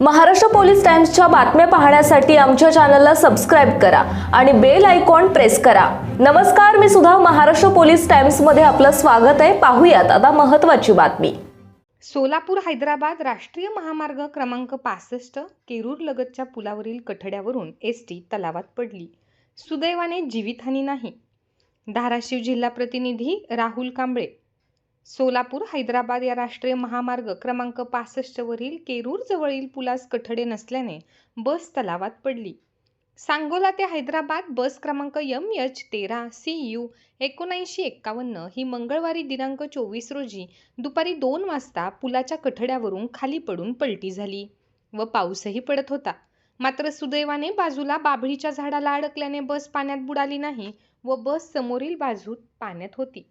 Maharashtra police टाइम्सच्या बातम्या पाहण्यासाठी आमच्या चॅनलला सबस्क्राईब करा आणि बेल आयकॉन प्रेस करा. नमस्कार मी सुद्धा महाराष्ट्र पोलीस टाइम्समध्ये आपलं स्वागत आहे. पाहूयात आता महत्त्वाची बातमी. सोलापूर हैदराबाद राष्ट्रीय महामार्ग क्रमांक पासष्ट केरूर लगतच्या पुलावरील कठड्यावरून एस टी तलावात पडली. सुदैवाने जीवितहानी नाही. धाराशिव जिल्हा प्रतिनिधी राहुल कांबळे सोलापूर हैदराबाद या राष्ट्रीय महामार्ग क्रमांक पासष्टवरील केरूर जवळील पुलास कठडे नसल्याने बस तलावात पडली. सांगोला ते हैदराबाद बस क्रमांक यम एच तेरा सी यू एकोणऐंशी एक्कावन्न ही मंगळवारी दिनांक चोवीस रोजी दुपारी दोन वाजता पुलाच्या कठड्यावरून खाली पडून पलटी झाली व पाऊसही पडत होता. मात्र सुदैवाने बाजूला बाभळीच्या झाडाला अडकल्याने बस पाण्यात बुडाली नाही व बस समोरील बाजूत पाण्यात होती.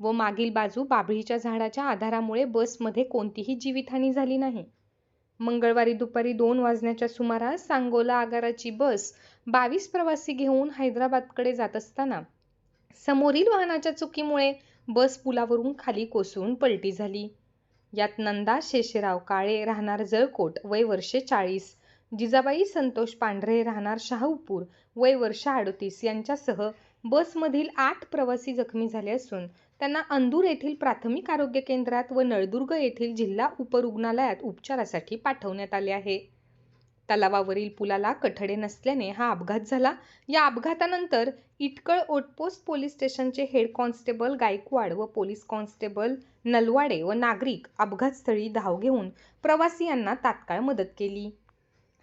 व मागील बाजू बाभळीच्या झाडाच्या आधारामुळे बसमध्ये कोणतीही जीवितहानी झाली नाही. मंगळवारी दुपारी दोन वाजण्याच्या सुमारास सांगोला आगाराची बस बावीस प्रवासी घेऊन हैदराबादकडे जात असताना समोरील वाहनाच्या चुकीमुळे बस पुलावरून खाली कोसळून पलटी झाली. यात नंदा शेषराव काळे राहणार जळकोट वय वर्षे चाळीस जिजाबाई संतोष पांढरे राहणार शाहूपूर वय वर्ष अडतीस यांच्यासह बसमधील आठ प्रवासी जखमी झाले असून त्यांना अंदूर येथील प्राथमिक आरोग्य केंद्रात व नळदुर्ग येथील जिल्हा उपरुग्णालयात उपचारासाठी पाठवण्यात आले आहे. तलावावरील पुलाला कठडे नसल्याने हा अपघात झाला. या अपघातानंतर इटकळ ओटपोस्ट पोलीस स्टेशनचे हेड कॉन्स्टेबल गायकवाड व पोलीस कॉन्स्टेबल नलवाडे व नागरिक अपघातस्थळी धाव घेऊन प्रवासी यांना तात्काळ मदत केली.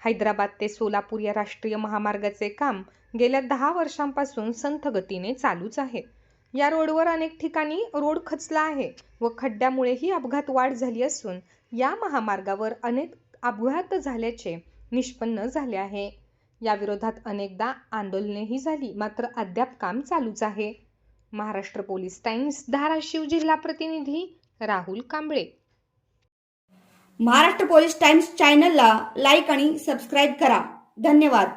हैदराबाद ते सोलापूर या राष्ट्रीय महामार्गाचे काम गेल्या दहा वर्षांपासून संथ गतीने चालूच आहे. या रोडवर अनेक ठिकाणी रोड खचला आहे व खड्ड्यामुळेही अपघात वाढ झाली असून या महामार्गावर अनेक अपघात झाल्याचे निष्पन्न झाले आहे. या विरोधात अनेकदा आंदोलनेही झाली मात्र अद्याप काम चालूच आहे. महाराष्ट्र पोलीस टाइम्स धाराशिव जिल्हा प्रतिनिधी राहुल कांबळे. महाराष्ट्र पोलीस टाइम्स चॅनलला लाईक आणि सबस्क्राईब करा. धन्यवाद.